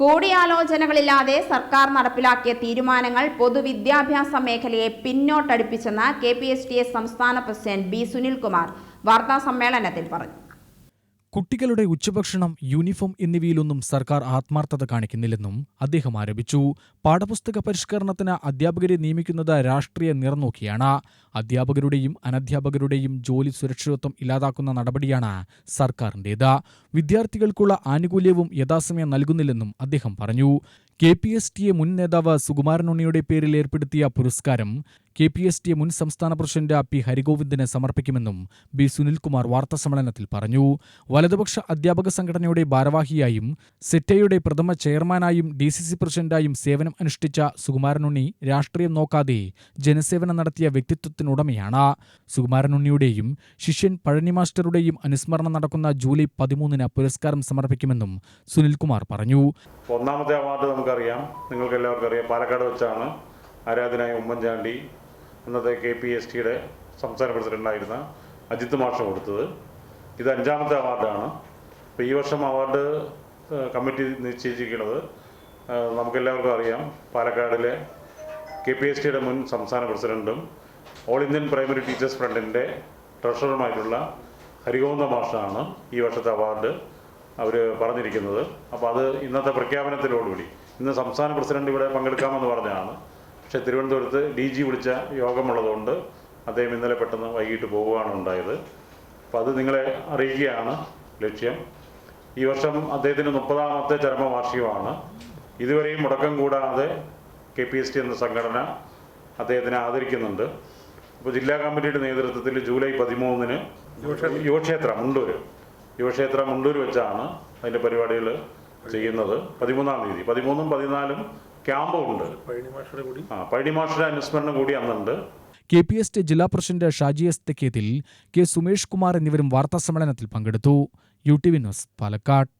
കൂടിയാലോചനകളില്ലാതെ സർക്കാർ നടപ്പിലാക്കിയ തീരുമാനങ്ങൾ പൊതുവിദ്യാഭ്യാസ മേഖലയെ പിന്നോട്ടടിപ്പിച്ചെന്ന് K P S T S സംസ്ഥാന പ്രസിഡന്റ് ബി സുനിൽകുമാർ വാർത്താ സമ്മേളനത്തിൽ പറഞ്ഞു. കുട്ടികളുടെ ഉച്ചഭക്ഷണം യൂണിഫോം എന്നിവയിലൊന്നും സർക്കാർ ആത്മാർത്ഥത കാണിക്കുന്നില്ലെന്നും അദ്ദേഹം ആരോപിച്ചു. പാഠപുസ്തക പരിഷ്കരണത്തിന് അധ്യാപകരെ നിയമിക്കുന്നത് രാഷ്ട്രീയ നിറനോക്കിയാണ്. അധ്യാപകരുടെയും അനധ്യാപകരുടെയും ജോലി സുരക്ഷിതത്വം ഇല്ലാതാക്കുന്ന നടപടിയാണ് സർക്കാരിന്റേത് വിദ്യാർത്ഥികൾക്കുള്ള ആനുകൂല്യവും യഥാസമയം നൽകുന്നില്ലെന്നും അദ്ദേഹം പറഞ്ഞു. K P S T A മുൻ നേതാവ് സുകുമാരൻ ഉണ്ണിയുടെ പേരിൽ ഏർപ്പെടുത്തിയ പുരസ്കാരം K P S T A മുൻ സംസ്ഥാന പ്രസിഡന്റ് പി ഹരിഗോവിന്ദിന് സമർപ്പിക്കുമെന്നും ബി സുനിൽകുമാർ വാർത്താസമ്മേളനത്തിൽ പറഞ്ഞു. വലതുപക്ഷ അധ്യാപക സംഘടനയുടെ ഭാരവാഹിയായും സെറ്റയുടെ പ്രഥമ ചെയർമാനായും ഡി സി സി പ്രസിഡന്റായും സേവനം അനുഷ്ഠിച്ച സുകുമാരനുണ്ണി രാഷ്ട്രീയം നോക്കാതെ ജനസേവനം നടത്തിയ വ്യക്തിത്വത്തിനുടമയാണ്. സുകുമാരനുണ്ണിയുടെയും ശിഷ്യൻ പഴനി മാസ്റ്ററുടെയും അനുസ്മരണം നടക്കുന്ന ജൂലൈ പതിമൂന്നിന് പുരസ്കാരം സമർപ്പിക്കുമെന്നും സുനിൽകുമാർ പറഞ്ഞു. ഒന്നാമത്തെ അവാർഡ് നമുക്കറിയാം. നിങ്ങൾക്ക് എല്ലാവർക്കും അറിയാം പാലക്കാട് വെച്ചാണ് ആരാധനായ ഉമ്മൻചാണ്ടി അന്നത്തെ കെ പി എസ് ടിയുടെ സംസ്ഥാന പ്രസിഡന്റായിരുന്ന അജിത് മാഷ് കൊടുത്തത്. ഇത് അഞ്ചാമത്തെ അവാർഡാണ്. അപ്പോൾ ഈ വർഷം അവാർഡ് കമ്മിറ്റി നിശ്ചയിച്ചിരിക്കുന്നത് നമുക്കെല്ലാവർക്കും അറിയാം. പാലക്കാടിലെ കെ പി എസ് ടിയുടെ മുൻ സംസ്ഥാന പ്രസിഡന്റും ഓൾ ഇന്ത്യൻ പ്രൈമറി ടീച്ചേഴ്സ് ഫ്രണ്ടിന്റെ ട്രഷററുമായിട്ടുള്ള ഹരിഗോന്ദ മാഷാണ് ഈ വർഷത്തെ അവാർഡ് അവർ പറഞ്ഞിരിക്കുന്നത്. അപ്പോൾ അത് ഇന്നത്തെ പ്രഖ്യാപനത്തിലോടുകൂടി. ഇന്ന് സംസ്ഥാന പ്രസിഡന്റ് ഇവിടെ പങ്കെടുക്കാമെന്ന് പറഞ്ഞതാണ്. പക്ഷേ തിരുവനന്തപുരത്ത് ഡി ജി വിളിച്ച യോഗമുള്ളതുകൊണ്ട് അദ്ദേഹം ഇന്നലെ പെട്ടെന്ന് വൈകിട്ട് പോവുകയാണ് ഉണ്ടായത്. അപ്പോൾ അത് നിങ്ങളെ അറിയിക്കുകയാണ് ലക്ഷ്യം. ഈ വർഷം അദ്ദേഹത്തിന്റെ മുപ്പതാമത്തെ ചരമവാർഷികമാണ്. ഇതുവരെയും മുടക്കം കൂടാതെ കെ പി എസ് ടി എന്ന സംഘടന അദ്ദേഹത്തിനെ ആദരിക്കുന്നുണ്ട്. അപ്പോൾ ജില്ലാ കമ്മിറ്റിയുടെ നേതൃത്വത്തിൽ ജൂലൈ പതിമൂന്നിന് യുവക്ഷേത്ര. മുണ്ടൂർ യുവക്ഷേത്ര മുണ്ടൂർ വെച്ചാണ് അതിന്റെ പരിപാടികൾ ചെയ്യുന്നത്. പതിമൂന്നാം തീയതി. പതിമൂന്നും പതിനാലും ക്യാമ്പും ഉണ്ട്. ആ പഴിമാഷയുടെ അനുസ്മരണം കൂടി അന്നുണ്ട്. കെ പി എസ് ടി ജില്ലാ president Shaji S Thekkethil K Sumesh Kumar എന്നിവരും വാർത്താസമ്മേളനത്തിൽ പങ്കെടുത്തു. U T V news Palakkad.